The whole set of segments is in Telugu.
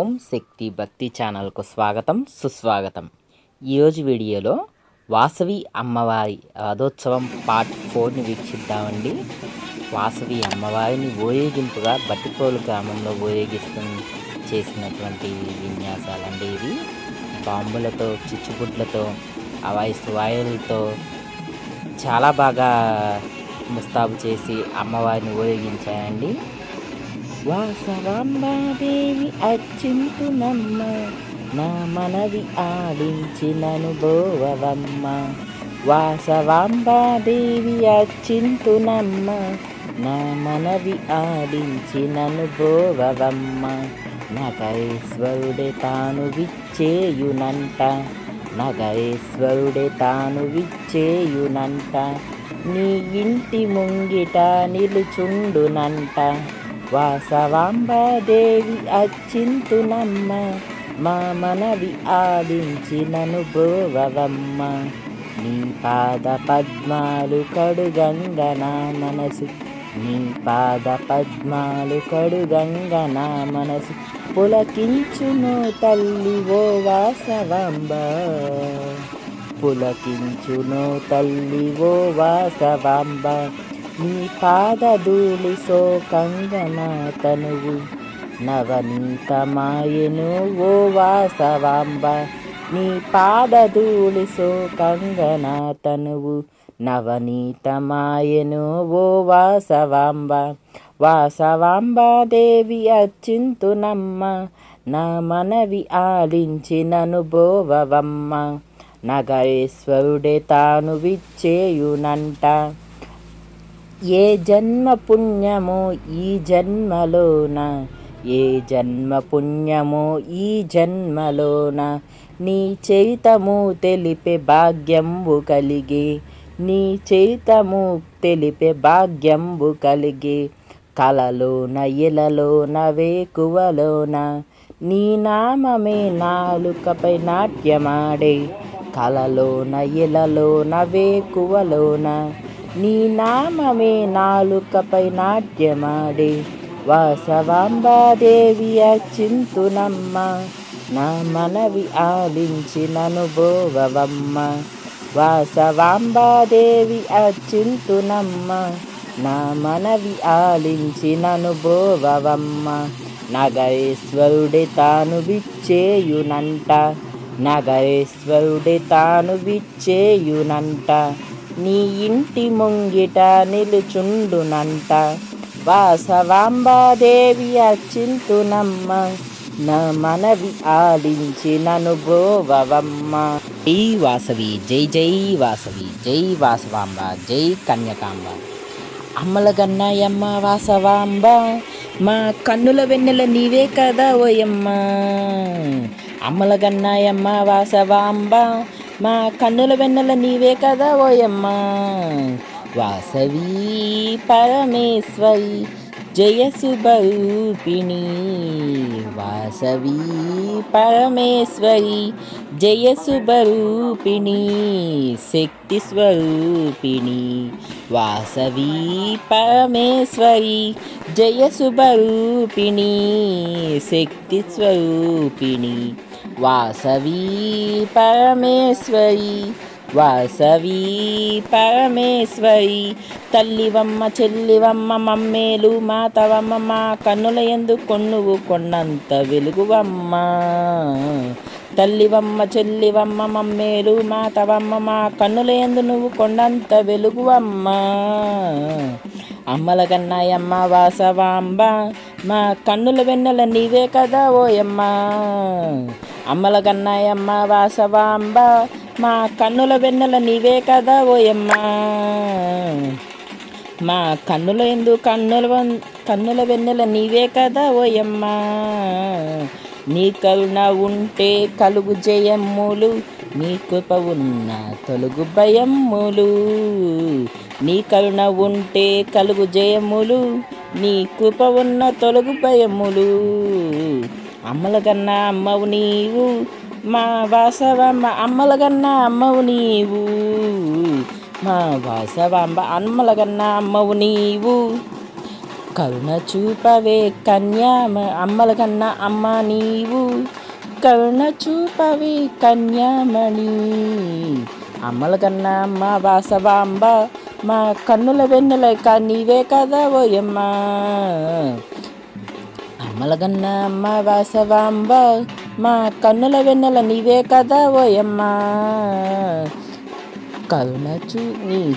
ఓం శక్తి భక్తి ఛానల్కు స్వాగతం సుస్వాగతం. ఈరోజు వీడియోలో వాసవి అమ్మవారి రథోత్సవం పార్ట్ ఫోర్ని వీక్షిద్దామండి. వాసవి అమ్మవారిని ఊరేగింపుగా బట్టిపోలు గ్రామంలో ఊరేగిస్తూ చేసినటువంటి విన్యాసాలండి ఇవి. బాంబులతో చిచ్చుబుడ్లతో అవాయిస్ వాయులతో చాలా బాగా ముస్తాబు చేసి అమ్మవారిని ఊరేగించాయండి. వాసవాంబాదేవి అచ్చింతునమ్మ నా మనవి ఆడించినను బోవవమ్మ. వాసవాంబాదేవి అచ్చింతునమ్మ నా మనవి ఆడించినను బోవవమ్మ. నగరేశ్వరుడే తాను విచ్చేయునంట నగరేశ్వరుడే తాను విచ్చేయునంట. నీ ఇంటి ముంగిట నిలుచుండునంట. వాసవాంబాదేవి అచ్చింతునమ్మ మా మనవి ఆడించినను బోవవమ్మ. నీ పాద పద్మాలు కడుగంగ నా మనసు నీ పాద పద్మాలు కడుగంగ నా మనసు. పులకించును తల్లి ఓ వాసవాంబ పులకించును తల్లి ఓ వాసవాంబ. నీ పాదధూళి సోకంగన తనువు. నవనీతమాయను ఓ వాసవాంబ. నీ పాదధూళి సోకంగన తనువు. నవనీతమాయను ఓ వాసవాంబ. వాసవాంబాదేవి అచ్చింతునమ్మ. నా మనవి ఆలించినను బోవవమ్మ నగరేశ్వరుడే తాను విచ్చేయునంట ఏ జన్మ పుణ్యమో ఈ జన్మలోన ఏ జన్మ పుణ్యమో ఈ జన్మలోన నీ చైతము తెలిపే భాగ్యంబు కలిగి నీ చైతము తెలిపే భాగ్యంబు కలిగి కలలోన ఇలలోన వేకువలోన నీ నామమే నాలుకపై నాట్యమాడే కలలోన ఇలలోన వేకువలోన నీ నామమే నాలుకపై నాట్యమాడే వాసవాంబాదేవి అచ్చింతునమ్మ నా మనవి ఆలించినను బోవవమ్మ. వాసవాంబాదేవి అచ్చింతునమ్మ నా మనవి ఆలించినను బోవవమ్మ. నగరేశ్వరుడే తాను విచ్చేయునంట. నగరేశ్వరుడే తాను విచ్చేయునంట. నీ ఇంటి ముంగిట నిలుచుండునంట. వాసవాంబాదేవి అచ్చింతునమ్మ నా మనవి ఆలించి నను బోవమ్మ జై వాసవి జై జై వాసవి జై వాసవాంబ జై కన్యకాంబ. అమ్మల గన్నాయమ్మ వాసవాంబ మా కన్నుల వెన్నెల నీవే కదా ఓయమ్మ. అమ్మల గన్నాయమ్మ వాసవాంబ మా కన్నుల వెన్నెల నీవే కదా ఓయమ్మ. వాసవి పరమేశ్వరి జయసుబరూపిణి వాసవి పరమేశ్వరి జయసుబరూపిణి శక్తి స్వరూపిణి. వాసవి పరమేశ్వరి జయసుబరూపిణి శక్తి స్వరూపిణి. వాసవి పరమేశ్వరి వాసవి పరమేశ్వరి తల్లివమ్మ చెల్లివమ్మ మమ్మేలు మాతవమ్మ మా కన్నుల ఎందు కొన్నువు కొన్నంత వెలుగువమ్మ. తల్లివమ్మ చెల్లివమ్మ మమ్మేలు మాతవమ్మ మా కన్నుల ఎందు నువ్వు కొండంత వెలుగువమ్మ. అమ్మల కన్నాయమ్మ వాసవాంబ మా కన్నుల వెన్నెల నీవే కదా ఓయమ్మ అమ్మల కన్నాయమ్మ వాసవాంబ మా కన్నుల వెన్నెల నీవే కదా ఓయమ్మ మా కన్నుల ఎందు కన్నుల కన్నుల వెన్నెల నీవే కదా ఓయమ్మ నీ కరుణ ఉంటే కలుగు జయమ్ములు నీ కృప ఉన్న తొలుగు భయమ్ములు. నీ కరుణ ఉంటే కలుగు జయములు నీ కృప ఉన్న తొలుగు భయములు. అమ్మల కన్నా అమ్మవు నీవు. మా వాసవమ్మ అమ్మల కన్నా అమ్మవు నీవు. మా వాసవాంబ అమ్మల కన్నా అమ్మవు నీవు. కరుణ చూపవే కన్యామ అమ్మల కన్నా అమ్మ నీవు. కరుణ చూపవే కన్యామణి. అమ్మల కన్నా అమ్మ వాసవాంబ మా కన్నుల వెన్నెలక నీవే కదా ఓయమ్మా. అమ్మలగన్న అమ్మ వాసవాంబ మా కన్నుల వెన్నెల నీవే కదా ఓయమ్మా. కరుణచు నీ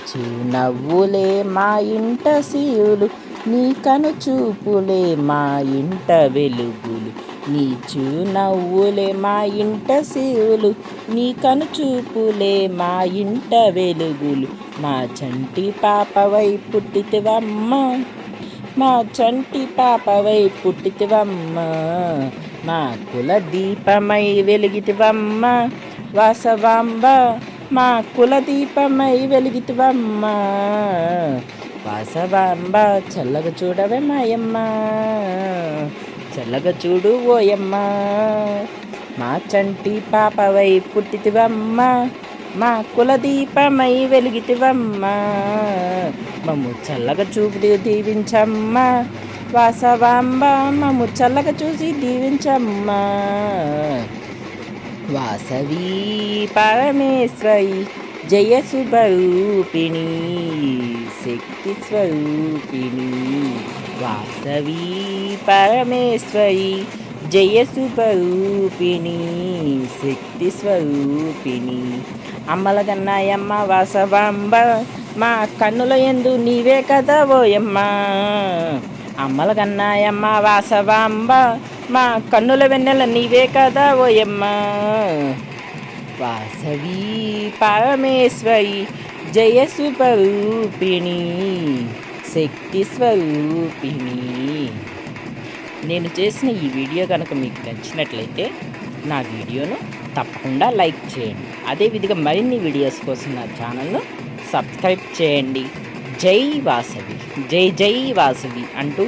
నవ్వులే మా ఇంట సీయులు నీ కను చూపులే మా ఇంట వెలుగులు. నీచు నవ్వులే మా ఇంట శివులు నీ కనుచూపులే మా ఇంట వెలుగులు. మా చంటి పాపవై పుట్టితివమ్మ మా చంటి పాపవై పుట్టితివమ్మ. మా కుల దీపమై వెలిగితివమ్మ వాసవాంబ మా కుల దీపమై వెలిగితివమ్మ. వాసవాంబ చల్లగా చూడవే మాయమ్మ. చల్లగా చూడు ఓయమ్మ. మా చంటి పాపవై పుట్టితివమ్మ. మా కులదీపమై వెలిగితివమ్మ. మమ్ము చల్లగా చూపు దీవించమ్మ. వాసవాంబ మమ్ము చల్లగా చూసి దీవించమ్మా. వాసవి పరమేశ్వరి జయ స్వరూపిణి శక్తి స్వరూపిణి వాసవి పరమేశ్వరి జయ స్వరూపిణి శక్తి స్వరూపిణి అమ్మల కన్నాయమ్మ వాసవాంబ మా కన్నుల ఎందు నీవే కదా ఓయమ్మ. అమ్మల కన్నాయమ్మ వాసవాంబ మా కన్నుల వెన్నెల నీవే కదా ఓయమ్మ. వాసవి పరమేశ్వరి జయస్వరూపిణి శక్తి స్వరూపిణి. నేను చేసిన ఈ వీడియో కనుక మీకు నచ్చినట్లయితే నా వీడియోను తప్పకుండా లైక్ చేయండి. అదేవిధంగా మరిన్ని వీడియోస్ కోసం నా ఛానల్ను సబ్స్క్రైబ్ చేయండి. జై వాసవి జై జై వాసవి అంటూ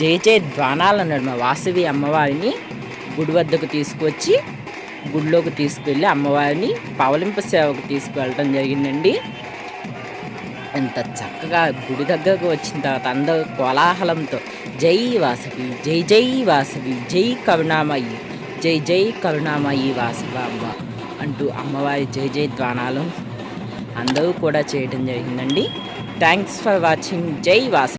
జై జై ధ్వానాల నడుమ వాసవి అమ్మవారిని గుడి వద్దకు తీసుకొచ్చి గుడిలోకి తీసుకువెళ్ళి అమ్మవారిని పవలింపు సేవకు తీసుకువెళ్ళడం జరిగిందండి. ఎంత చక్కగా గుడి దగ్గరకు వచ్చిన తర్వాత అందరూ కోలాహలంతో జై వాసవి జై జై వాసవి జై కరుణామయ్యి జై జై కరుణామయ్యి అమ్మ అంటూ అమ్మవారి జై జై ద్వానాలు అందరూ కూడా చేయడం జరిగిందండి. థ్యాంక్స్ ఫర్ వాచింగ్ జై వాసవి.